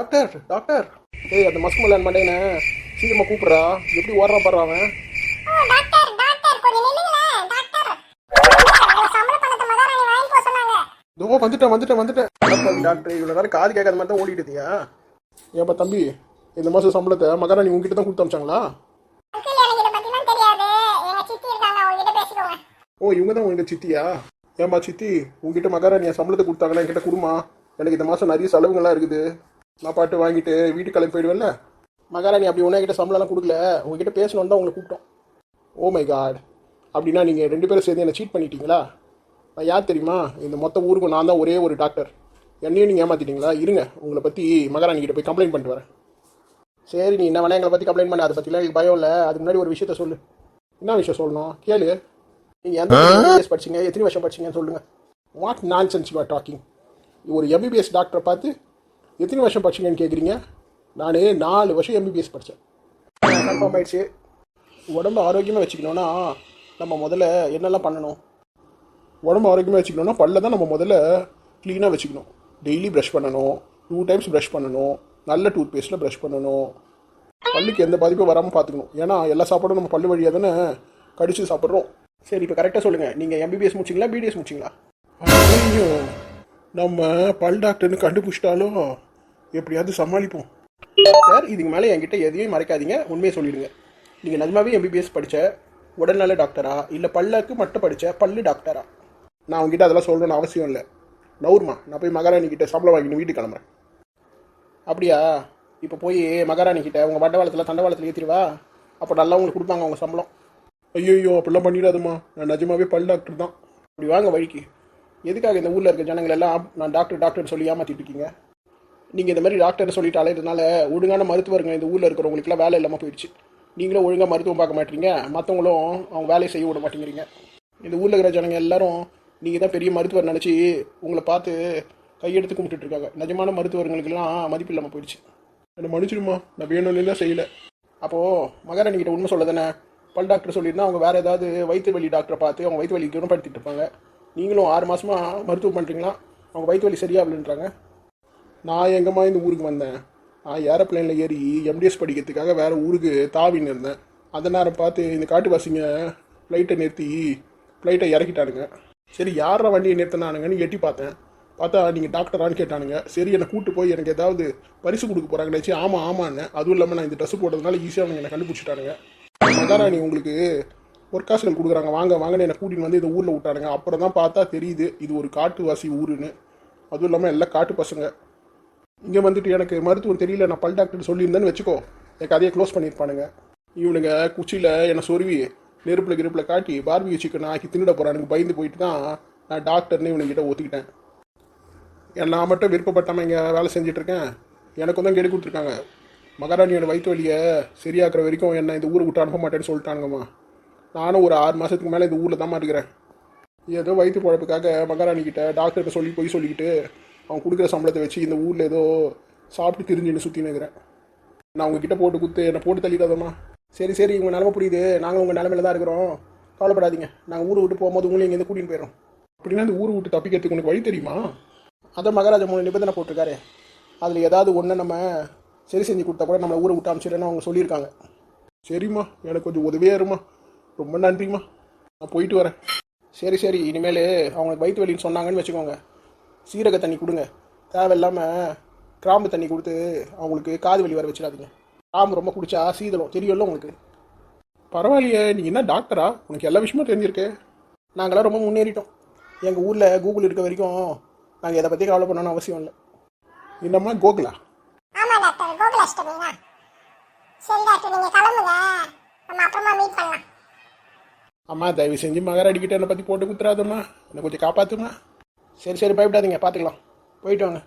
Doctor doctor. ஏய் அந்த Musk Malan மண்டையனை சீக்கிரமா கூப்பிடுறா. எப்படி ஓடுறான் பாரு அவன். இதோ வந்துட்டேன் வந்துட்டேன் வந்துட்டேன். டாக்டர் இவ்வளோ நேரம் காது கேட்காத மாதிரி தான் ஓடிட்டுதியா ஏப்பா தம்பி இந்த மாதம் சம்பளத்தை மகாராணி உங்ககிட்ட தான் கொடுத்து அமிச்சாங்களா? ஓ இவங்க தான் உங்க சித்தியா? ஏன்பா சித்தி உங்ககிட்ட மகாராணி என் சம்பளத்தை கொடுத்தாங்களா? என்கிட்ட கொடுமா. எனக்கு இந்த மாதம் நிறைய செலவுங்கள்லாம் இருக்குது. நான் பாட்டு வாங்கிட்டு வீட்டுக்கு கிளம்பி போயிடுவேன்ல? மகாராணி அப்படி ஒன்றா கிட்ட சம்பளம்லாம் கொடுக்கல. உங்ககிட்ட பேசணுன்னு தான் உங்களை கூப்பிட்டோம். ஓ மை காட் அப்படின்னா நீங்கள் ரெண்டு பேரும் சேர்ந்து என்னை சீட் பண்ணிட்டீங்களா? நான் யார் தெரியுமா? இந்த மொத்த ஊருக்கு நான் தான் ஒரே ஒரு டாக்டர் என்னையும் நீங்கள் ஏமாத்திட்டீங்களா? இருங்க உங்களை பற்றி மகாராணி கிட்ட போய் கம்ப்ளைண்ட் பண்ணிட்டு வரேன். சரி நீ என்ன வேணா எங்களை பற்றி கம்ப்ளைண்ட் பண்ண. அதை பற்றிலாம் எனக்கு பயம் இல்லை. அதுக்கு முன்னாடி ஒரு விஷயத்த சொல்லு. என்ன விஷயம் சொல்லணும்? கேளு. நீங்கள் எந்த படிச்சீங்க? எத்தனை வருஷம் படிச்சீங்கன்னு சொல்லுங்கள் what nonsense you are talking ஒரு எம்பிபிஎஸ் டாக்டரை பார்த்து எத்தனை வருஷம் படிச்சீங்கன்னு கேட்குறீங்க நான் நாலு வருஷம் எம்பிபிஎஸ் படித்தேன் கன்ஃபார்ம் ஆயிடுச்சு. உடம்பு ஆரோக்கியமாக வச்சுக்கணுன்னா நம்ம முதல்ல என்னெல்லாம் பண்ணணும்? உடம்பு ஆரோக்கியமாக வச்சுக்கணும்னா பல்ல தான் நம்ம முதல்ல க்ளீனாக வச்சுக்கணும். டெய்லி ப்ரஷ் பண்ணணும். டூ டைம்ஸ் ப்ரஷ் பண்ணணும். நல்ல டூத் பேஸ்ட்டில் ப்ரஷ் பண்ணணும். பல்லுக்கு எந்த பாதிப்பும் வராமல் பார்த்துக்கணும். ஏன்னா எல்லா சாப்பாடும் நம்ம பல்லு வழியாக தானே கடிச்சு சாப்பிட்றோம். சரி இப்போ கரெக்டாக சொல்லுங்கள் நீங்கள் எம்பிபிஎஸ் முடிச்சிங்களா பிடிஎஸ் முடிச்சிங்களா? ஐயோ நம்ம பல் டாக்டர்னு கண்டுபிடிச்சிட்டாலும் எப்படியாவது சமாளிப்போம். சார் இதுக்கு மேலே என்கிட்ட எதையும் மறைக்காதீங்க. உண்மையை சொல்லிடுங்க. நீங்கள் நிஜமாவே எம்பிபிஎஸ் படித்த உடல்நல டாக்டரா? இல்லை பல்லுக்கு மட்டும் படித்த பல்லு டாக்டரா? நான் உங்ககிட்ட அதெல்லாம் சொல்லணும்னு அவசியம் இல்லை. நவுர்மா நான் போய் மகாராணி கிட்ட சம்பளம் வாங்கிட்டு வீட்டுக்கு கிளம்புறேன். அப்படியா? இப்போ போய் மகாராணி கிட்ட உங்கள் வண்டவாளத்தில் தண்டவாளத்தில் ஏற்றிடுவா அப்போ நல்லா உங்களுக்கு கொடுப்பாங்க உங்கள் சம்பளம். ஐயோ அப்படிலாம் பண்ணிடாதுமா நான் நிஜமாவே பல் டாக்டர் தான். அப்படி வாங்க வழிக்கு. எதுக்காக இந்த ஊரில் இருக்க ஜனங்கள் எல்லாம் நான் டாக்டர் டாக்டர்னு சொல்லி ஏமாற்றிட்டு இருக்கீங்க? நீங்கள் இந்த மாதிரி டாக்டர் சொல்லிட்டு அலையிறதுனால ஒழுங்கான மருத்துவர்கள் இந்த ஊரில் இருக்கிறவங்களுக்குலாம் வேலை இல்லாமல் போயிடுச்சு. நீங்களும் ஒழுங்காக மருத்துவம் பார்க்க மாட்டீங்க. மற்றவங்களும் அவங்க வேலையை செய்ய விட மாட்டேங்கிறீங்க. இந்த ஊரில் இருக்கிற ஜனங்க எல்லாரும் நீங்கள் தான் பெரிய மருத்துவர் நினச்சி உங்களை பார்த்து கையெடுத்து கும்பிட்டுட்டு இருக்காங்க. நிஜமான மருத்துவர்களுக்கெல்லாம் மதிப்பு இல்லாமல் போயிடுச்சு. என்ன மன்னிச்சிடுமா நான் வேணும்னு செய்யலை. அப்போது மகாராணி கிட்ட உண்மை சொல்ல தானே? பல் டாக்டர் சொல்லியிருந்தா அவங்க வேறு ஏதாவது வயிற்று வலி டாக்டரை பார்த்து அவங்க வயிற்று வலி குணப்படுத்திட்டு இருப்பாங்க. நீங்களும் ஆறு மாதமாக மருத்துவம் பண்ணுறீங்களா அவங்க வயிற்று வலி சரியாகலன்றாங்க. நான் எங்கம்மா இந்த ஊருக்கு வந்தேன். நான் ஏரோப்ளைனில் ஏறி எம்டிஎஸ் படிக்கிறதுக்காக வேறு ஊருக்கு தாவின்னு இருந்தேன். அந்த நேரம் பார்த்து இந்த காட்டுவாசிங்க ஃப்ளைட்டை நிறுத்தி ஃப்ளைட்டை இறக்கிட்டானுங்க. சரி யார வண்டியை நிறுத்தினானுங்கன்னு எட்டி பார்த்தேன். பார்த்தா நீங்கள் டாக்டரான்னு கேட்டானுங்க. சரி என்னை கூட்டு போய் எனக்கு ஏதாவது பரிசு கொடுக்க போகிறாங்கன்னு ஆமாம் ஆமான்னு. அதுவும் இல்லாமல் நான் இந்த ட்ரெஸ் போட்டதுனால ஈஸியாக அவங்க என்னை கண்டுபிடிச்சிட்டானுங்க. மகாராணி உங்களுக்கு ஒர்க்காசுகள் கொடுக்குறாங்க. வாங்க வாங்கன்னு என்னை கூட்டின்னு வந்து இந்த ஊரில் விட்டானுங்க. அப்புறம் தான் பார்த்தா தெரியுது இது ஒரு காட்டுவாசி ஊருன்னு. அதுவும் இல்லாமல் எல்லாம் காட்டு பசங்க. இங்கே வந்துட்டு எனக்கு மருத்துவம் தெரியல நான் பல் டாக்டர் சொல்லியிருந்தேன்னு வச்சுக்கோ. என் கதையை க்ளோஸ் பண்ணியிருப்பானுங்க. இவனுங்க குச்சியில் என்னை சொருவி நெருப்பில் கிருப்பில் காட்டி பார்பிக்யூ சிக்கன் ஆக்கி தின்னுட போகிறானுங்க பயந்து போயிட்டு தான் நான் டாக்டர்னு இவனுங்கிட்ட ஒத்துக்கிட்டேன். ஏன் நான் மட்டும் விருப்பப்பட்டாமல் இங்கே வேலை செஞ்சிட்ருக்கேன். எனக்கும் தான் கெடு கொடுத்துருக்காங்க. மகாராணியோட வயிற்று வலியை சரியாக்குற வரைக்கும் என்னை இந்த ஊரை விட்டு அனுப்ப மாட்டேன்னு சொல்லிட்டானுங்கம்மா. நானும் ஒரு ஆறு மாதத்துக்கு மேலே இந்த ஊரில் தான் இருக்கிறேன். ஏதோ வயிற்று குழப்புக்காக மகாராணி கிட்ட டாக்டர்கிட்ட சொல்லி போய் சொல்லிக்கிட்டு அவன் கொடுக்குற சம்பளத்தை வச்சு இந்த ஊரில் ஏதோ சாப்பிட்டு திரிஞ்சுன்னு சுற்றின்னு இருக்கிறேன். நான் உங்ககிட்ட போட்டு குத்து என்னை போட்டு தள்ளிடாதம்மா. சரி சரி உங்கள் நிலமை புரியுது. நாங்கள் உங்கள் நிலமையில தான் இருக்கிறோம். கவலைப்படாதீங்க. நாங்கள் ஊரை விட்டு போகும்போது உங்களையும் இங்கேருந்து கூட்டின்னு போயிடும் அப்படின்னா இந்த ஊரை விட்டு தப்பிக்கிறதுக்கு உனக்கு வழி தெரியுமா? அதான் மகாராஜா மூணு நிபந்தனை போட்டிருக்காரு. அதில் ஏதாவது ஒன்று நம்ம சரி செஞ்சு கொடுத்தா கூட நம்மளை ஊரை விட்டு அனுப்பிச்சிடுறேன்னு அவங்க சொல்லியிருக்காங்க. சரிம்மா எனக்கு கொஞ்சம் உதவியாக இருமா ரொம்ப நன்றிம்மா. நான் போயிட்டு வரேன். சரி சரி இனிமேல் அவங்களுக்கு வயிற்று வலின்னு சொன்னாங்கன்னு வச்சுக்கோங்க. சீரக தண்ணி கொடுங்க. தேவையில்லாமல் கிராம்பு தண்ணி கொடுத்து அவங்களுக்கு காது வலி வர வச்சிடாதீங்க. கிராம்பு ரொம்ப குடிச்சா சீதளம் தெரியும்ல உங்களுக்கு? பரவாயில்லையே நீ என்ன டாக்டரா உனக்கு எல்லா விஷயமும் தெரிஞ்சிருக்கு. நாங்களாம் ரொம்ப முன்னேறிட்டோம். எங்கள் ஊரில் கூகுள் இருக்க வரைக்கும் நாங்கள் எதை பற்றி கவலை பண்ணணும்னு அவசியம் இல்லை. என்னம்மா கோகுலா? ஆமா டாக்டர் கோகுலாஷ்டமிங்களா சரி டாக்டர் நீங்க கிளம்புங்க. நம்ம அப்புறமா மீட் பண்ணலாம். அம்மா தயவு செஞ்சு மகாராடிக்கிட்ட என்னை பற்றி போட்டு குத்துறாதம்மா. என்னை கொஞ்சம் காப்பாற்றுமா சரி சரி பயப்படாதீங்க. பார்த்துக்கலாம். போயிட்டு வாங்க.